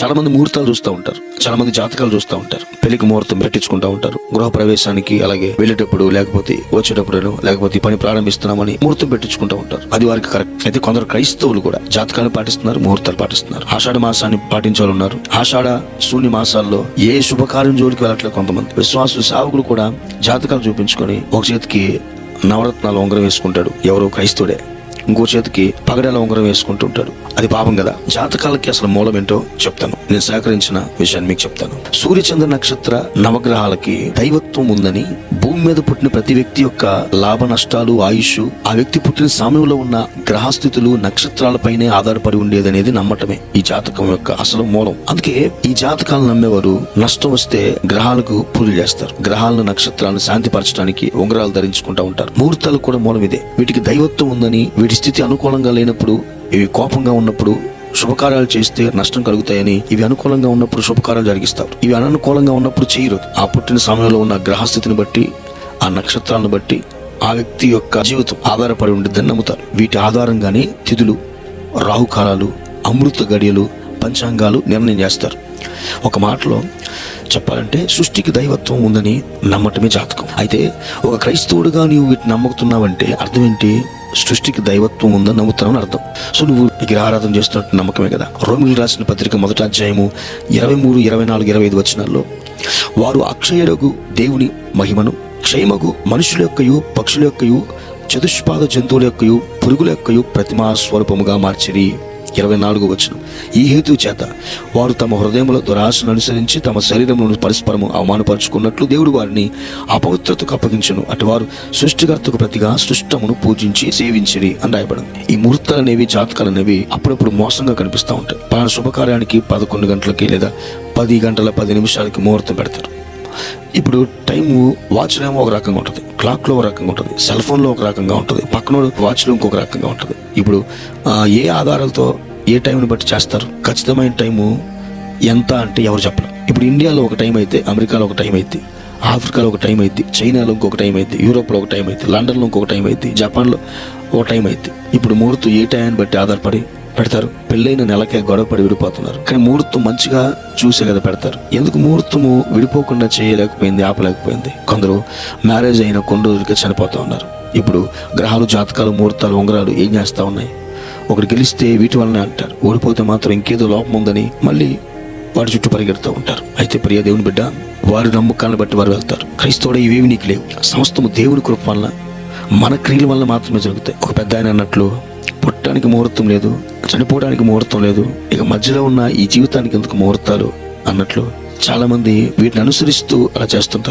చాలా మంది ముహూర్తాలు చూస్తూ ఉంటారు. చాలా మంది జాతకాలు చూస్తూ ఉంటారు. పెళ్ళికి ముహూర్తం పెట్టించుకుంటూ ఉంటారు. గృహ ప్రవేశానికి అలాగే వెళ్ళేటప్పుడు లేకపోతే వచ్చేటప్పుడు లేకపోతే పని ప్రారంభిస్తున్నామని ముహూర్తం పెట్టించుకుంటూ ఉంటారు. అది వారికి కరెక్ట్. అయితే కొందరు క్రైస్తవులు కూడా జాతకాలు పాటిస్తున్నారు ముహూర్తాలు పాటిస్తున్నారు. ఆషాఢ మాసాన్ని పాటించాలి ఉన్నారు ఆషాఢ శూన్య మాసాల్లో ఏ శుభకార్యం జోలికి వెళ్ళట్లేదు కొంతమంది. విశ్వాసులు సావుకులు కూడా జాతకాలు చూపించుకొని ఒక చేతికి నవరత్నాలు ఉంగరం వేసుకుంటాడు. ఎవరో క్రైస్తవుడే. ఇంకో చేతికి పగడాల ఉంగరం వేసుకుంటుంటాడు అది పాపం కదా. జాతకాలకి అసలు మూలం ఏంటో చెప్తాను. నేను సేకరించిన విషయాన్ని మీకు చెప్తాను. సూర్యచంద్ర నక్షత్ర నవగ్రహాలకి దైవత్వం ఉందని భూమి మీద పుట్టిన ప్రతి వ్యక్తి యొక్క లాభ నష్టాలు ఆయుష్ ఆ వ్యక్తి పుట్టిన సమయంలో ఉన్న గ్రహస్థితులు నక్షత్రాలపైనే ఆధారపడి ఉండేది అనేది నమ్మటమే ఈ జాతకం యొక్క అసలు మూలం. అందుకే ఈ జాతకాలను నమ్మేవారు నష్టం వస్తే గ్రహాలకు పూజలు చేస్తారు. గ్రహాలను నక్షత్రాలను శాంతిపరచడానికి ఉంగరాలు ధరించుకుంటూ ఉంటారు. ముహూర్తాలు కూడా మూలం ఇదే. వీటికి దైవత్వం ఉందని వీటి స్థితి అనుకూలంగా లేనప్పుడు ఇవి కోపంగా ఉన్నప్పుడు శుభకార్యాలు చేస్తే నష్టం కలుగుతాయని ఇవి అనుకూలంగా ఉన్నప్పుడు శుభకార్యాలు జరిగిస్తారు. ఇవి అననుకూలంగా ఉన్నప్పుడు చేయరు. ఆ పుట్టిన సమయంలో ఉన్న గ్రహస్థితిని బట్టి ఆ నక్షత్రాలను బట్టి ఆ వ్యక్తి యొక్క జీవితం ఆధారపడి ఉండిద్దని నమ్ముతారు. వీటి ఆధారంగానే తిథులు రాహుకాలాలు అమృత గడియలు పంచాంగాలు నిర్ణయం చేస్తారు. ఒక మాటలో చెప్పాలంటే సృష్టికి దైవత్వం ఉందని నమ్మటమే జాతకం. అయితే ఒక క్రైస్తవుడిగా నీవు వీటిని నమ్ముతున్నావంటే అర్థం ఏంటి? సృష్టికి దైవత్వం ఉందని నమ్ముతున్నావు అర్థం. సో నువ్వు విగ్రహారాధన చేస్తున్నట్టు నమ్మకమే కదా. రోమిలు రాసిన పత్రిక మొదటి అధ్యాయము ఇరవై మూడు ఇరవై నాలుగు ఇరవై ఐదు వచనాల్లో వారు అక్షయరగు దేవుని మహిమను క్షయమగు మనుషుల యొక్కయు పక్షుల యొక్కయు చతుష్పాద జంతువుల యొక్కయు పురుగుల యొక్కయు ప్రతిమా స్వరూపముగా మార్చిరి. ఇరవై నాలుగు వచ్చిన ఈ హేతు చేత వారు తమ హృదయంలో దురాశను అనుసరించి తమ శరీరములను పరస్పరము అవమానపరుచుకున్నట్లు దేవుడు వారిని అపవిత్రతకు అప్పగించను. అటువారు సృష్టికర్తకు ప్రతిగా సృష్టమును పూజించి సేవించిరి అని రాయబడింది. ఈ ముహూర్తాలు అనేవి జాతకాలు అనేవి అప్పుడప్పుడు మోసంగా కనిపిస్తూ ఉంటాయి. పలానా శుభకార్యానికి పదకొండు గంటలకి లేదా పది గంటల పది నిమిషాలకి ముహూర్తం పెడతారు. ఇప్పుడు టైము వాచ్లో ఏమో ఒక రకంగా ఉంటుంది. క్లాక్లో ఒక రకంగా ఉంటుంది. సెల్ ఫోన్లో ఒక రకంగా ఉంటుంది. పక్కన వాచ్లో ఇంకొక రకంగా ఉంటుంది. ఇప్పుడు ఏ ఆధారాలతో ఏ టైంని బట్టి చేస్తారు? ఖచ్చితమైన టైము ఎంత అంటే ఎవరు చెప్పరు. ఇప్పుడు ఇండియాలో ఒక టైం అయితే అమెరికాలో ఒక టైం అయితే ఆఫ్రికాలో ఒక టైం అయితే చైనాలో ఇంకొక టైం అయితే యూరోప్లో ఒక టైం అయితే లండన్లో ఇంకొక టైం అయితే జపాన్లో ఒక టైం అయితే. ఇప్పుడు ముహూర్తం ఏ టైంని బట్టి ఆధారపడి పెడతారు? పెళ్ళైన నెలకే గొడవపడి విడిపోతున్నారు. కానీ ముహూర్తం మంచిగా చూసే కదా పెడతారు. ఎందుకు ముహూర్తము విడిపోకుండా చేయలేకపోయింది ఆపలేకపోయింది? కొందరు మ్యారేజ్ అయిన కొన్ని రోజులకే చనిపోతూ ఉన్నారు. ఇప్పుడు గ్రహాలు జాతకాలు ముహూర్తాలు ఉంగరాలు ఏం చేస్తూ ఉన్నాయి? ఒకటి గెలిస్తే వీటి వల్లనే అంటారు. ఓడిపోతే మాత్రం ఇంకేదో లోపం ఉందని మళ్ళీ వాడి చుట్టూ పరిగెడుతూ ఉంటారు. అయితే ప్రియ దేవుని బిడ్డ వారి నమ్మకాలను బట్టి వారు వెళ్తారు. క్రైస్తవుడు ఇవేవి నీకు లేవు. సమస్తము దేవుని కృప వల్ల మన క్రియల వల్ల మాత్రమే జరుగుతాయి. ఒక పెద్ద ఆయన అన్నట్లు పుట్టడానికి ముహూర్తం లేదు చనిపోవడానికి ముహూర్తం లేదు ఇక మధ్యలో ఉన్న ఈ జీవితానికి ఎందుకు ముహూర్తాలు అన్నట్లు చాలామంది వీటిని అనుసరిస్తూ అలా చేస్తుంటారు.